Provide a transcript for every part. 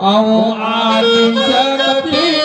أو عالم جگتی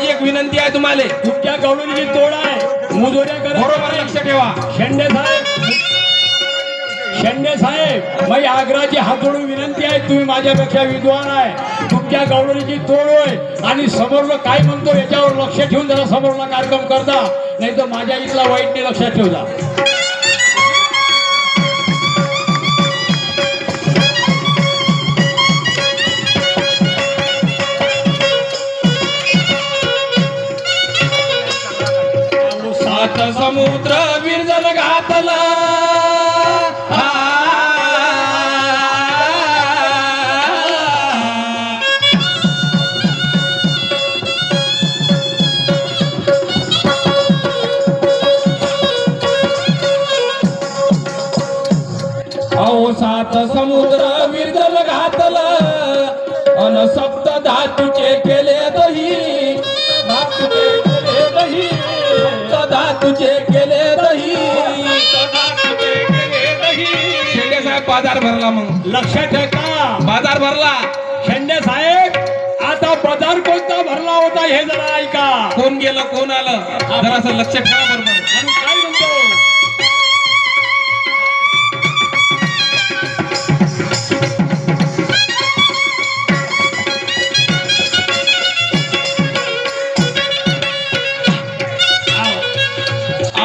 माझी एक विनंती आहे तुम्हाला. तुमच्या गवळणीची तोड आहे. मुजोऱ्या करा. बरोबर लक्ष ठेवा. शेंडे साहेब. शेंडे साहेब माझी आग्राची हात जोडून विनंती आहे तुम्ही माझ्यापेक्षा विद्वान आहे. तुमच्या गवळणीची तोड होय. आणि समोरलं काय म्हणतो याच्यावर लक्ष ठेवून जरा समोरला कार्यक्रम करता. नाही तर माझ्या इथला वाईटने लक्षात ठेवता. समुद्र विरजन घातला. अन सप्त धातूचे केले दही. धातूचे केले दही. सप्त धातूचे केले दही. शेंडे साहेब बाजार भरला मग. लक्षात ठेवा. बाजार भरला. शेंडे साहेब आता पदार कोणता भरला होता हे जरा ऐका. कोण गेलं कोण आलं? जरा असं लक्ष ठेवा बरोबर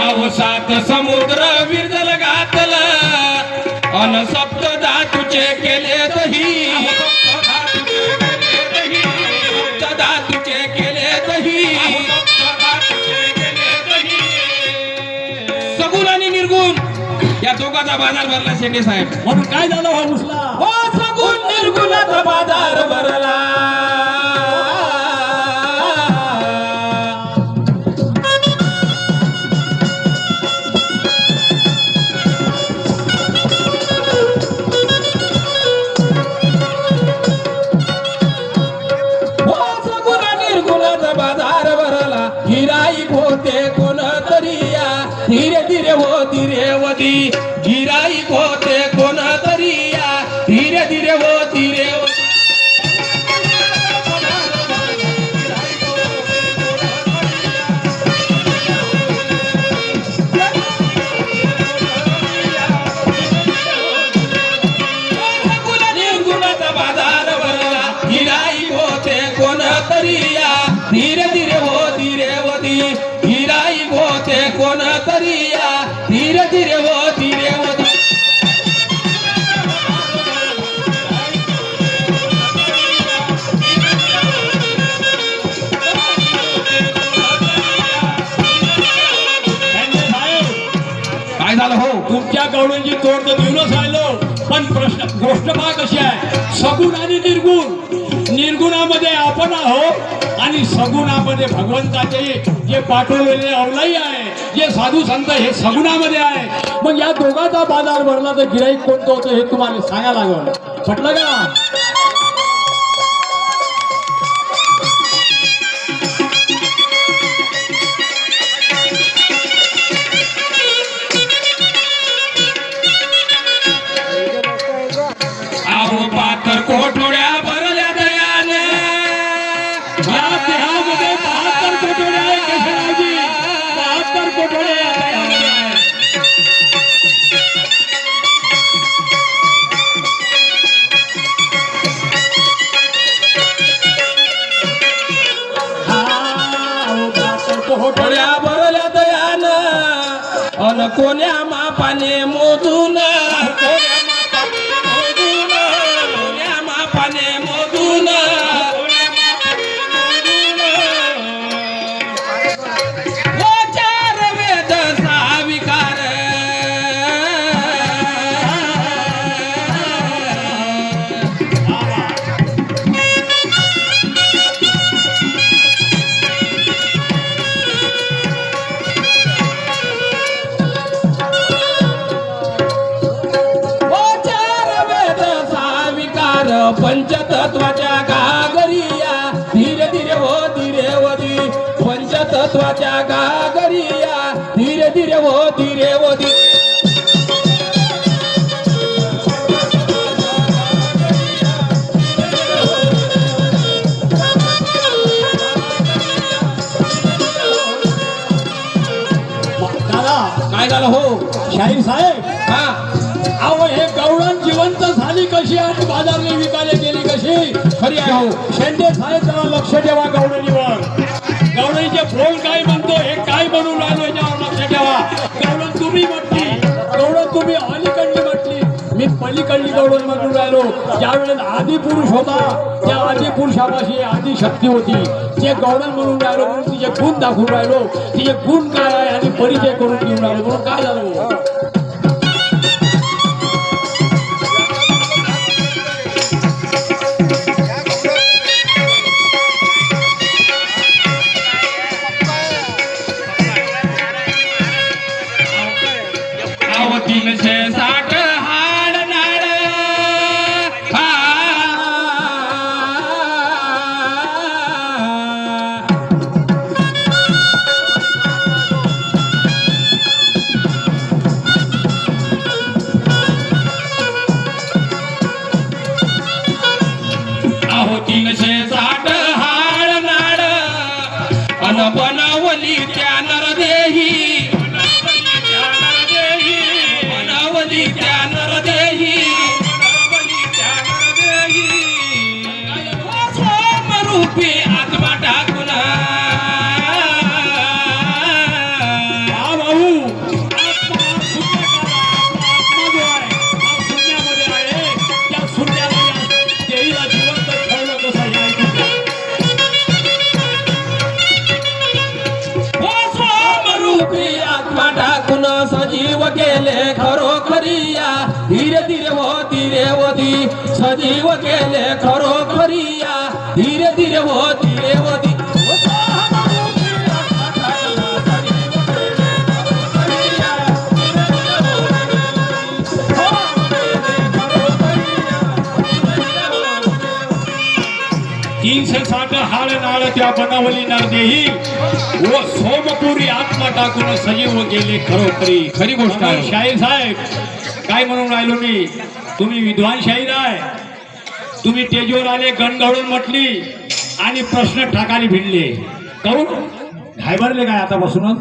आणि काय म्हणतो अहो सात समुद्र विरजल घातलं. अन सप्त धातूचे केले दही सप्त धातूचे केले दही सगुण आणि निर्गुण. या दोघांचा बाजार भरला शेंडे साहेब. म्हणून काय झालं हा उचला? हो सगुण निर्गुणाचा बाजार भरला. धीरे हो धीरे हो गुणाचा निर्गुणाचा बाजार भरला झालं हो तोड तर देऊनच राहिलो. पण प्रश्न गोष्ट पहा कशी आहे? सगुण आणि निर्गुण. निर्गुणामध्ये आपण आहोत आणि सगुणामध्ये भगवंताचे जे पाठवलेले अवलाई आहे जे साधू संत हे सगुणामध्ये आहे. मग या दोघाचा बाजार भरला तर गिराईक कोणतं होतं हे तुम्हाला सांगायला लागलं. म्हटलं का? पंचतत्वाच्या गागरिया. धीरे धीरे हो धीरे वदी पंचतत्वाच्या गागरिया. धीरे धीरे हो धीरे वदी दादा. काय झालं हो? शाहीर साहेब. हा. अहो हे गवळण जिवंत झाली कशी आणि बाजारने विकायला गेली कशी? खरी आहे. हो शेंडे साहेब जरा लक्ष ठेवा गवळणीवर. गवळणीचे फोन काय म्हणतो हे काय बनवून राहिलो याच्यावर लक्ष ठेवा. गवळण तुम्ही म्हटली गवळण तुम्ही अलीकडली म्हटली. मी पलीकडली गवळण म्हणून राहिलो. ज्यावेळेस आदिपुरुष होता त्या आदि पुरुषापाशी आदी शक्ती होती. जे गवळण म्हणून राहिलो म्हणून तिचे गुण दाखवून राहिलो. तिचे गुण काय आहे आणि परिचय करून घेऊन राहिलो म्हणून काय झालं? अहो तीनशे साठ हाड नाड हा. तीनशे साठ हाड नाड अन बनवली त्या सजीव केले खरोखरिया धीरे धीरे हो धीरे हो, वधी सजीव केले खरोखरिया धीरे धीरे हो धीरे हो, वधी तीनशे साठ हाड नाळ त्या बनावली नरदेही व सोमपुरी आत्मा टाकून सजीव गेले खरोखरी. खरी गोष्ट आहे. शाहीर साहेब काय म्हणून राहिलो मी? तुम्ही विद्वान शाहीर आहे. तुम्ही तेजवर आले गणगळून म्हटली आणि प्रश्न ठाकाली भिडले. करून? घाबरले काय आतापासूनच